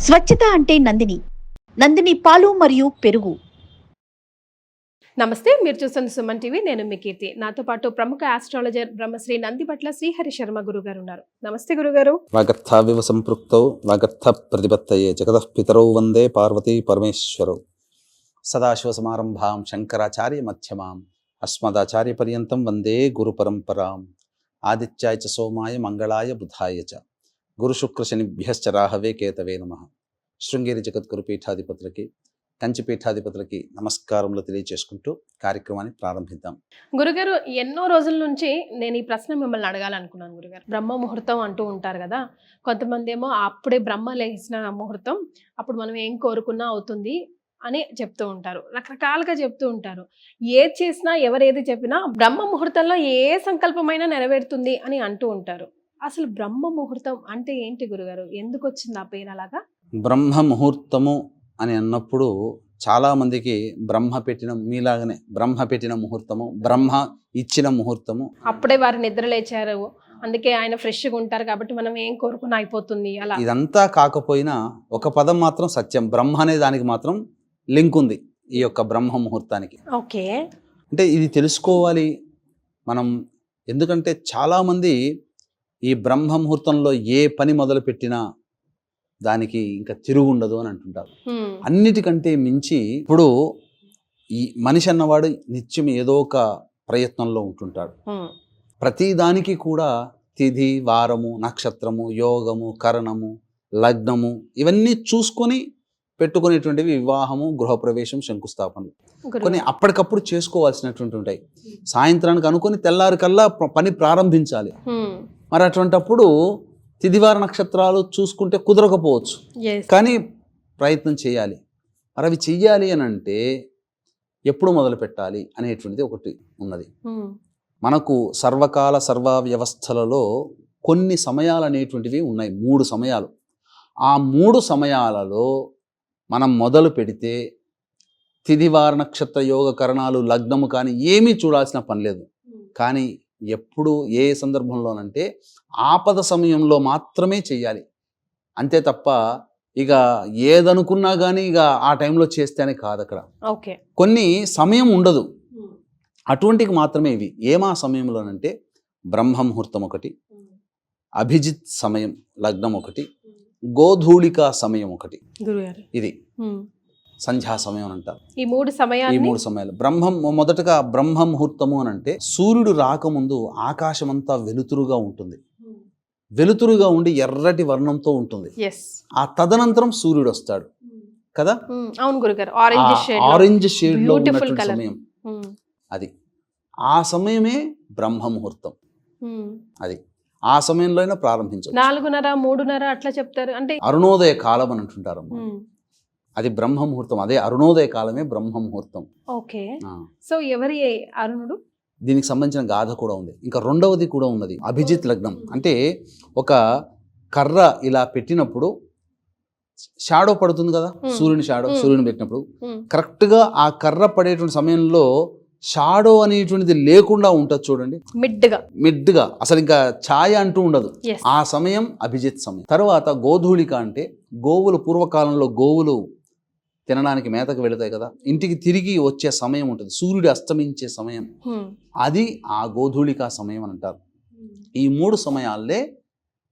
స్వచ్ఛత అంటే నందిని. నందిని పాలు మరియు పెరుగు. నమస్తే మీరు చూస్తున్న సుమన్ టీవీ నేను మీ కీర్తి. నాతో పాటు ప్రముఖ ఆస్ట్రాలజర్ బ్రహ్మశ్రీ నందిపట్ల శ్రీహరి శర్మ గురుగారు ఉన్నారు. నమస్తే గురుగారు. వాగర్థావివ సంపృక్తౌ వాగర్థ ప్రతిపత్తయే జగతః పితరౌ వందే పార్వతీ పరమేశ్వరౌ. సదాశివసమారంభాం శంకరాచార్య మధ్యమాం అస్మదాచార్య పర్యంతం వందే గురు పరంపరాం. ఆదిత్యాయ చ సోమాయ మంగళాయ బుధాయ చ. గురు శనిభ్యశ్చ రాహవే కేతవే నమ. శృంగేరి జగద్గురు పీఠాధిపతులకి కంచి పీఠాధిపతులకి నమస్కారములు తెలియజేసుకుంటూ కార్యక్రమాన్ని ప్రారంభిద్దాం. గురుగారు ఎన్నో రోజుల నుంచి నేను ఈ ప్రశ్న మిమ్మల్ని అడగాలనుకున్నాను గురుగారు. బ్రహ్మ ముహూర్తం అంటూ ఉంటారు కదా కొంతమంది ఏమో అప్పుడే బ్రహ్మ లేచిన ముహూర్తం అప్పుడు మనం ఏం కోరుకున్నా అవుతుంది అని చెప్తూ ఉంటారు. రకరకాలుగా చెప్తూ ఉంటారు. ఏది చేసినా ఎవరేది చెప్పినా బ్రహ్మ ముహూర్తంలో ఏ సంకల్పమైనా నెరవేరుతుంది అని అంటూ ఉంటారు. అసలు బ్రహ్మ ముహూర్తం అంటే ఏంటి గురుగారు? ఎందుకు వచ్చింది ఆ పేరు అలాగా? బ్రహ్మ ముహూర్తము అని అన్నప్పుడు చాలామందికి బ్రహ్మ పెట్టిన మీలాగనే బ్రహ్మ పెట్టిన ముహూర్తము బ్రహ్మ ఇచ్చిన ముహూర్తము. అప్పుడే వారు నిద్ర లేచారు. అందుకే ఆయన ఫ్రెష్గా ఉంటారు కాబట్టి మనం ఏం కోరుకున్నా అయిపోతుంది అలా. ఇదంతా కాకపోయినా ఒక పదం మాత్రం సత్యం. బ్రహ్మ అనే దానికి మాత్రం లింక్ ఉంది ఈ యొక్క బ్రహ్మ ముహూర్తానికి. ఓకే. అంటే ఇది తెలుసుకోవాలి మనం. ఎందుకంటే చాలామంది ఈ బ్రహ్మ ముహూర్తంలో ఏ పని మొదలు పెట్టినా దానికి ఇంకా తిరుగుండదు అని అంటుంటారు. అన్నిటికంటే మించి ఇప్పుడు ఈ మనిషి అన్నవాడు నిత్యం ఏదో ఒక ప్రయత్నంలో ఉంటుంటాడు. ప్రతి దానికి కూడా తిథి వారము నక్షత్రము యోగము కరణము లగ్నము ఇవన్నీ చూసుకొని పెట్టుకునేటువంటివి వివాహము గృహప్రవేశం శంకుస్థాపనలు. కొన్ని అప్పటికప్పుడు చేసుకోవాల్సినటువంటి ఉంటాయి సాయంత్రానికి అనుకొని తెల్లారికల్లా పని ప్రారంభించాలి. మరి అటువంటప్పుడు తిదివార నక్షత్రాలు చూసుకుంటే కుదరకపోవచ్చు. కానీ ప్రయత్నం చేయాలి. మరి అవి చెయ్యాలి అని అంటే ఎప్పుడు మొదలు పెట్టాలి అనేటువంటిది ఒకటి ఉన్నది. హ్మ్. మనకు సర్వకాల సర్వ వ్యవస్థలలో కొన్ని సమయాలు అనేటువంటివి ఉన్నాయి. మూడు సమయాలు. ఆ మూడు సమయాలలో మనం మొదలు పెడితే తిదివార నక్షత్ర యోగ కరణాలు లగ్నము కానీ ఏమీ చూడాల్సిన పని లేదు. కానీ ఎప్పుడు ఏ సందర్భంలోనంటే ఆపద సమయంలో మాత్రమే చెయ్యాలి. అంతే తప్ప ఇక ఏదనుకున్నా కానీ ఇక ఆ టైంలో చేస్తేనే కాదు అక్కడ ఓకే. కొన్ని సమయం ఉండదు. అటువంటికి మాత్రమే ఇవి. ఏమా సమయంలోనంటే బ్రహ్మ ముహూర్తం ఒకటి అభిజిత్ సమయం లగ్నం ఒకటి గోధూళిక సమయం ఒకటి. ఇది. సంధ్యా సమయం అని అంటారు. ఈ మూడు ఈ సమయాన్ని మూడు సమయాలు. బ్రహ్మం మొదటగా బ్రహ్మ ముహూర్తము అని అంటే సూర్యుడు రాకముందు ఆకాశమంతా వెలుతురుగా ఉంటుంది. వెలుతురుగా ఉండి ఎర్రటి వర్ణంతో ఉంటుంది. ఆ తదనంతరం సూర్యుడు వస్తాడు. కదా? అవును గురుగారు. ఆరెంజ్ షేడ్లో. ఉన్నటువంటి. సమయం. అది. ఆ సమయమే బ్రహ్మ ముహూర్తం అది. ఆ సమయంలో అయినా ప్రారంభించవచ్చు. నాలుగున్నర మూడున్నర అట్లా చెప్తారు. అంటే అరుణోదయ కాలం అని అంటుంటారు. అది బ్రహ్మ ముహూర్తం అదే అరుణోదయ కాలమే బ్రహ్మ ముహూర్తం ఓకే. సో ఎవరి అరుణుడు? దీనికి సంబంధించిన గాథ కూడా ఉంది. ఇంకా రెండవది కూడా ఉన్నది. అభిజిత్ లగ్నం. అంటే ఒక కర్ర ఇలా పెట్టినప్పుడు షాడో పడుతుంది కదా. సూర్యుని షాడో. సూర్యుని పెట్టినప్పుడు. కరెక్ట్గా ఆ కర్ర పడేటువంటి సమయంలో షాడో అనేటువంటిది లేకుండా ఉంటుంది చూడండి. మిడ్గా మిడ్గా అసలు ఇంకా ఛాయ అంటూ ఉండదు. ఆ సమయం అభిజిత్ సమయం. తర్వాత గోధూళిక అంటే గోవులు పూర్వకాలంలో గోవులు తినడానికి మేతకు వెళతాయి కదా ఇంటికి తిరిగి వచ్చే సమయం ఉంటుంది. సూర్యుడు అస్తమించే సమయం. అది ఆ గోధూళిక సమయం అని అంటారు. ఈ మూడు సమయాల్లే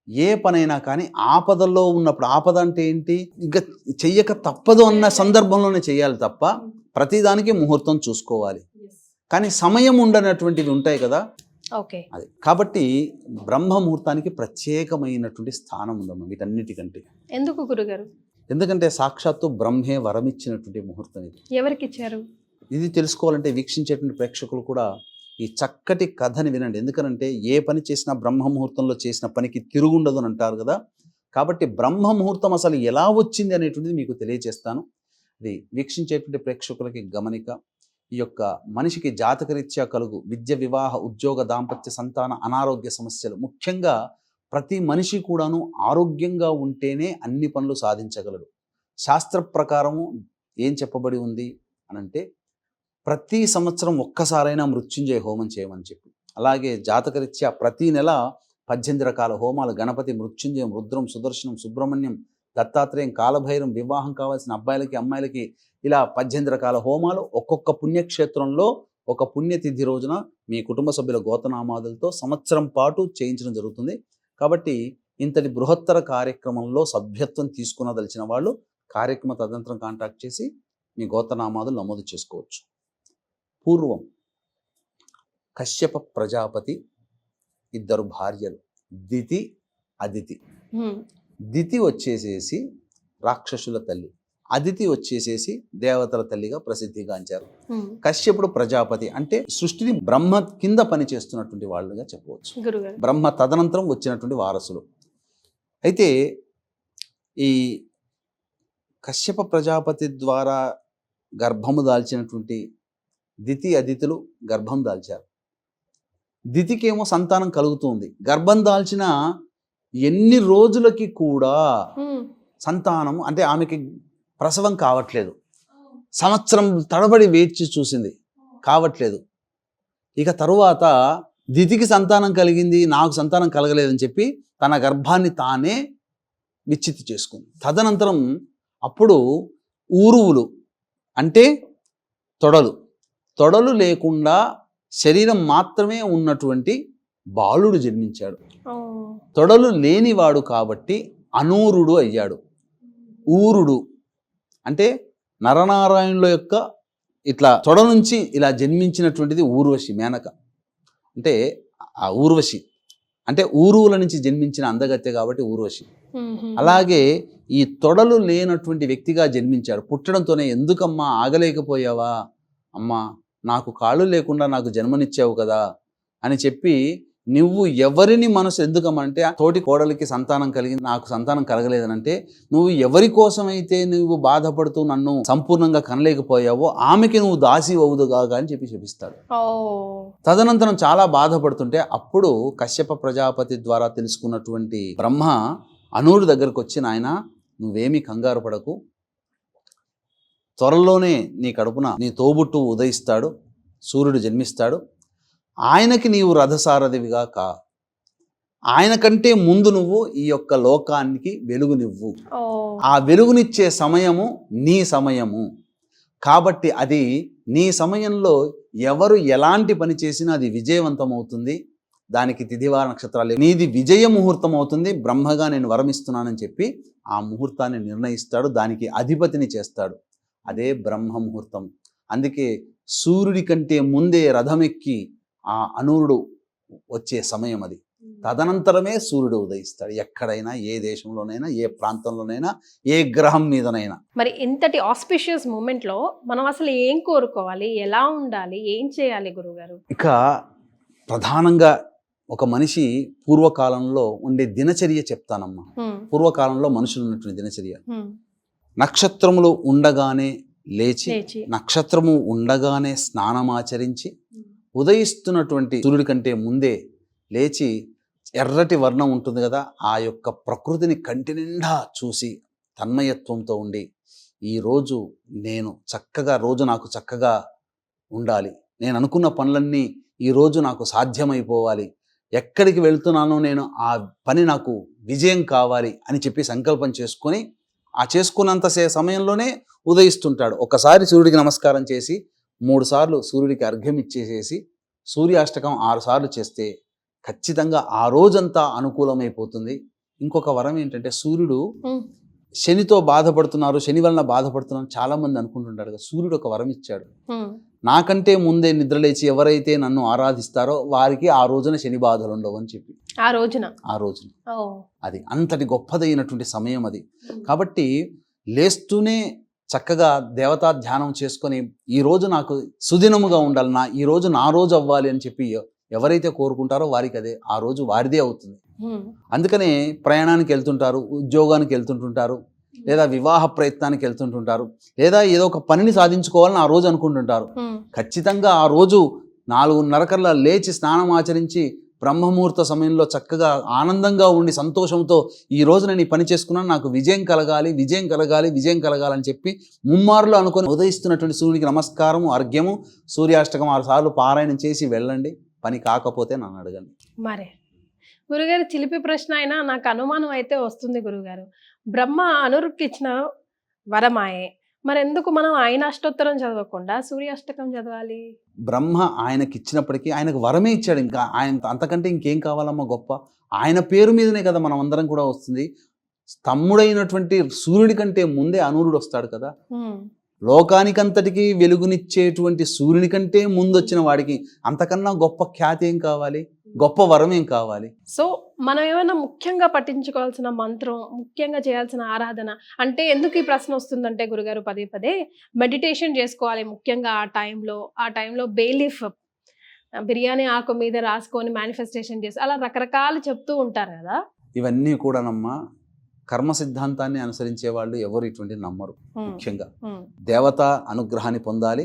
ఏ పనైనా కానీ ఆపదల్లో ఉన్నప్పుడు ఆపద అంటే ఏంటి? ఇంకా చెయ్యక తప్పదు అన్న సందర్భంలోనే చేయాలి తప్ప ప్రతిదానికి ముహూర్తం చూసుకోవాలి. కానీ సమయం ఉండనటువంటివి ఉంటాయి కదా. ఓకే. అది. కాబట్టి బ్రహ్మ ముహూర్తానికి ప్రత్యేకమైనటువంటి స్థానం ఉందమ్మా వీటన్నిటికంటే. ఎందుకు గురుగారు? ఎందుకంటే సాక్షాత్తు బ్రహ్మే వరమిచ్చినటువంటి ముహూర్తం ఇది. ఎవరికి ఇచ్చారు ఇది తెలుసుకోవాలంటే వీక్షించేటువంటి ప్రేక్షకులు కూడా ఈ చక్కటి కథని వినండి. ఎందుకనంటే ఏ పని చేసినా బ్రహ్మ ముహూర్తంలో చేసిన పనికి తిరుగుండదు అని అంటారు కదా. కాబట్టి బ్రహ్మ ముహూర్తం అసలు ఎలా వచ్చింది అనేటువంటిది మీకు తెలియజేస్తాను. ఇది వీక్షించేటువంటి ప్రేక్షకులకి గమనిక. ఈ యొక్క మనిషికి జాతకరీత్యా కలుగు విద్య వివాహ ఉద్యోగ దాంపత్య సంతాన అనారోగ్య సమస్యలు ముఖ్యంగా ప్రతి మనిషి కూడాను ఆరోగ్యంగా ఉంటేనే అన్ని పనులు సాధించగలడు. శాస్త్ర ప్రకారము ఏం చెప్పబడి ఉంది అనంటే ప్రతి సంవత్సరం ఒక్కసారైనా మృత్యుంజయ హోమం చేయమని చెప్పి. అలాగే జాతకరీత్యా ప్రతి నెల పద్దెనిమిది రకాల హోమాలు గణపతి మృత్యుంజయం రుద్రం సుదర్శనం సుబ్రహ్మణ్యం దత్తాత్రేయం కాలభైరం వివాహం కావాల్సిన అబ్బాయిలకి అమ్మాయిలకి ఇలా పద్దెనిమిది రకాల హోమాలు ఒక్కొక్క పుణ్యక్షేత్రంలో ఒక పుణ్యతిథి రోజున మీ కుటుంబ సభ్యుల గోతనామాదులతో సంవత్సరం పాటు చేయించడం జరుగుతుంది. కాబట్టి ఇంతటి బృహత్తర కార్యక్రమంలో సభ్యత్వం తీసుకునదలిచిన వాళ్ళు కార్యక్రమ తదనంతరం కాంటాక్ట్ చేసి మీ గోత్రనామాదులు నమోదు చేసుకోవచ్చు. పూర్వం కశ్యప ప్రజాపతి ఇద్దరు భార్యలు. దితి అదితి. దితి వచ్చేసేసి రాక్షసుల తల్లి. అదితి వచ్చేసేసి దేవతల తల్లిగా ప్రసిద్ధిగాంచారు కశ్యపుడు ప్రజాపతి అంటే సృష్టిని బ్రహ్మ కింద పనిచేస్తున్నటువంటి వాళ్ళుగా చెప్పవచ్చు. బ్రహ్మ తదనంతరం వచ్చినటువంటి వారసులు. అయితే ఈ కశ్యప ప్రజాపతి ద్వారా గర్భము దాల్చినటువంటి దితి అదితులు గర్భం దాల్చారు. దితికేమో సంతానం కలుగుతుంది. గర్భం దాల్చిన ఎన్ని రోజులకి కూడా సంతానం అంటే ఆమెకి ప్రసవం కావట్లేదు. సంవత్సరం తడబడి వేచి చూసింది. కావట్లేదు. ఇక తరువాత దితికి సంతానం కలిగింది నాకు సంతానం కలగలేదని చెప్పి తన గర్భాన్ని తానే విచ్చిత్తి చేసుకుంది. తదనంతరం అప్పుడు ఊరువులు అంటే తొడలు. తొడలు లేకుండా శరీరం మాత్రమే ఉన్నటువంటి బాలుడు జన్మించాడు. తొడలు లేనివాడు కాబట్టి అనూరుడు అయ్యాడు. ఊరుడు. అంటే నరనారాయణుల యొక్క ఇట్లా తొడ నుంచి ఇలా జన్మించినటువంటిది ఊర్వశి మేనక. అంటే ఆ ఊర్వశి. అంటే ఊరువుల నుంచి జన్మించిన అందగత్తె కాబట్టి ఊర్వశి. అలాగే ఈ తొడలు లేనటువంటి వ్యక్తిగా జన్మించాడు. పుట్టడంతోనే ఎందుకమ్మా ఆగలేకపోయావా? అమ్మా నాకు కాళ్ళు లేకుండా నాకు జన్మనిచ్చావు కదా అని చెప్పి నువ్వు ఎవరిని మనసు ఎందుకమ్మంటే ఆ తోటి కోడలికి సంతానం కలిగింది నాకు సంతానం కలగలేదనంటే నువ్వు ఎవరి కోసమైతే నువ్వు బాధపడుతూ నన్ను సంపూర్ణంగా కనలేకపోయావో ఆమెకి నువ్వు దాసి అవుదుగాక అని చెప్పి చెప్పిస్తాడు తదనంతరం చాలా బాధపడుతుంటే అప్పుడు కశ్యప ప్రజాపతి ద్వారా తెలుసుకున్నటువంటి బ్రహ్మ అనూరు దగ్గరకు వచ్చి నాయన నువ్వేమీ కంగారు పడకు. త్వరలోనే నీ కడుపున నీ తోబుట్టు ఉదయిస్తాడు సూర్యుడు జన్మిస్తాడు. ఆయనకి నీవు రథసారథివిగా కా. ఆయన కంటే ముందు నువ్వు ఈ యొక్క లోకానికి వెలుగునివ్వు. ఆ వెలుగునిచ్చే సమయము నీ సమయము. కాబట్టి అది నీ సమయంలో ఎవరు ఎలాంటి పని చేసినా అది విజయవంతం అవుతుంది దానికి తిథివార నక్షత్రాలు. నీది విజయ ముహూర్తం అవుతుంది బ్రహ్మగా నేను వరమిస్తున్నానని చెప్పి ఆ ముహూర్తాన్ని నిర్ణయిస్తాడు. దానికి అధిపతిని చేస్తాడు. అదే బ్రహ్మ ముహూర్తం అందుకే సూర్యుడి కంటే ముందే రథమెక్కి ఆ అనూరుడు వచ్చే సమయం అది. తదనంతరమే సూర్యుడు ఉదయిస్తాడు. ఎక్కడైనా ఏ దేశంలోనైనా ఏ ప్రాంతంలోనైనా ఏ గ్రహం మీదనైనా. మరి ఇంతటి ఆస్పిషియస్ మూమెంట్లో మనం అసలు ఏం కోరుకోవాలి? ఎలా ఉండాలి? ఏం చేయాలి గురుగారు ఇక ప్రధానంగా ఒక మనిషి పూర్వకాలంలో ఉండే దినచర్య చెప్తానమ్మా. పూర్వకాలంలో మనుషులు ఉన్నటువంటి దినచర్య. నక్షత్రములు ఉండగానే లేచి లేచి. నక్షత్రము ఉండగానే స్నానమాచరించి ఉదయిస్తున్నటువంటి సూర్యుడి కంటే ముందే లేచి ఎర్రటి వర్ణం ఉంటుంది కదా ఆ యొక్క ప్రకృతిని కంటి నిండా చూసి తన్మయత్వంతో ఉండి ఈరోజు నేను చక్కగా రోజు నాకు చక్కగా ఉండాలి. నేను అనుకున్న పనులన్నీ ఈరోజు నాకు సాధ్యమైపోవాలి. ఎక్కడికి వెళ్తున్నానో నేను ఆ పని నాకు విజయం కావాలి అని చెప్పి సంకల్పం చేసుకొని ఆ చేసుకున్నంత సే- సమయంలోనే ఉదయిస్తుంటాడు. ఒకసారి సూర్యుడికి నమస్కారం చేసి మూడు సార్లు సూర్యుడికి అర్ఘ్యం ఇచ్చేసేసి సూర్యాష్టకం ఆరు సార్లు చేస్తే ఖచ్చితంగా ఆ రోజంతా అనుకూలమైపోతుంది. ఇంకొక వరం ఏంటంటే సూర్యుడు శనితో బాధపడుతున్నారు శని వలన బాధపడుతున్నారు చాలా మంది అనుకుంటుంటారు కదా. సూర్యుడు ఒక వరం ఇచ్చాడు. నాకంటే ముందే నిద్రలేచి ఎవరైతే నన్ను ఆరాధిస్తారో వారికి ఆ రోజున శని బాధలు ఉండవు అని చెప్పి. ఆ రోజున? ఆ రోజున. అది అంతటి గొప్పదైనటువంటి సమయం అది. కాబట్టి లేస్తూనే చక్కగా దేవతా ధ్యానం చేసుకొని ఈ రోజు నాకు సుదినముగా ఉండాలి నా ఈ రోజు నా రోజు అవ్వాలి అని చెప్పి ఎవరైతే కోరుకుంటారో వారికి అదే ఆ రోజు వారిదే అవుతుంది. అందుకనే ప్రయాణానికి వెళ్తుంటారు ఉద్యోగానికి వెళ్తుంటుంటారు లేదా వివాహ ప్రయత్నానికి వెళ్తుంటుంటారు లేదా ఏదో ఒక పనిని సాధించుకోవాలని ఆ రోజు అనుకుంటుంటారు. ఖచ్చితంగా ఆ రోజు నాలుగున్నర కల్లా లేచి స్నానం ఆచరించి బ్రహ్మముహూర్త సమయంలో చక్కగా ఆనందంగా ఉండి సంతోషంతో ఈ రోజు నేను ఈ పని చేసుకున్నాను నాకు విజయం కలగాలి విజయం కలగాలి విజయం కలగాలని చెప్పి ముమ్మారులు అనుకొని ఉదయిస్తున్నటువంటి సూర్యునికి నమస్కారము అర్ఘ్యము సూర్యాష్టకం ఆరు సార్లు పారాయణం చేసి వెళ్ళండి. పని కాకపోతే నన్ను అడగండి. మరే. గురుగారు చిలిపి ప్రశ్న అయినా నాకు అనుమానం అయితే వస్తుంది గురుగారు. బ్రహ్మ అనురుక్కి ఇచ్చిన వరమాయే. మరి ఎందుకు మనం ఆయన అష్టోత్తరం చదవకుండా సూర్యాష్టకం చదవాలి? బ్రహ్మ ఆయనకి ఇచ్చినప్పటికీ ఆయనకు వరమే ఇచ్చాడు. ఇంకా ఆయన అంతకంటే ఇంకేం కావాలమ్మా గొప్ప? ఆయన పేరు మీదనే కదా మనం అందరం కూడా వస్తుంది. తమ్ముడైనటువంటి సూర్యుడి కంటే ముందే అనూరుడు వస్తాడు కదా? లోకానికంతటికి వెలుగునిచ్చేటువంటి సూర్యుని కంటే ముందు వచ్చిన వాడికి అంతకన్నా గొప్ప ఖ్యాతి ఏం కావాలి? గొప్ప వరం ఏం కావాలి? సో మనం ఏమైనా ముఖ్యంగా పట్టించుకోవాల్సిన మంత్రం ముఖ్యంగా చేయాల్సిన ఆరాధన అంటే ఎందుకు ఈ ప్రశ్న వస్తుందంటే గురుగారు పదే పదే మెడిటేషన్ చేసుకోవాలి ముఖ్యంగా ఆ టైంలో ఆ టైంలో బేలీఫ్ బిర్యానీ ఆకు మీద రాసుకొని మేనిఫెస్టేషన్ చేసి అలా రకరకాలు చెప్తూ ఉంటారు కదా. ఇవన్నీ కూడానమ్మా కర్మ సిద్ధాంతాన్ని అనుసరించే వాళ్ళు ఎవరు ఇటువంటి నమ్మరు ముఖ్యంగా. దేవత అనుగ్రహాన్ని పొందాలి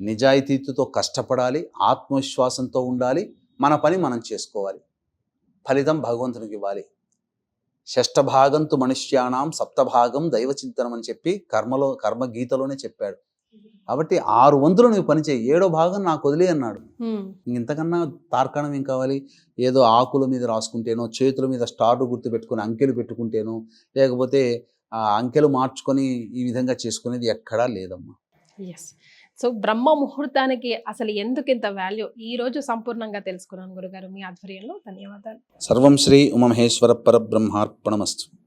నిజాయితీతో కష్టపడాలి ఆత్మవిశ్వాసంతో ఉండాలి మన పని మనం చేసుకోవాలి. ఫలితం భగవంతునికి ఇవ్వాలి. షష్ఠ భాగంతు మనుష్యానాం సప్తభాగం దైవ చింతనం అని చెప్పి కర్మలో కర్మ గీతలోనే చెప్పాడు. కాబట్టి ఆరు వంతులు నువ్వు పని చేయి. ఏడో భాగం నాకు వదిలే అన్నాడు. ఇంతకన్నా తార్కాణం ఏం కావాలి? ఏదో ఆకుల మీద రాసుకుంటేనో చేతుల మీద స్టార్లు గుర్తు పెట్టుకొని అంకెలు పెట్టుకుంటేనో లేకపోతే ఆ అంకెలు మార్చుకొని ఈ విధంగా చేసుకునేది ఎక్కడా లేదమ్మా. సో బ్రహ్మ ముహూర్తానికి అసలు ఎందుకు ఇంత వాల్యూ ఈ రోజు సంపూర్ణంగా తెలుసుకున్నాను గురుగారు మీ ఆధ్వర్యంలో. ధన్యవాదాలు. సర్వం శ్రీ ఉమమహేశ్వర పరబ్రహ్మార్పణమస్తు.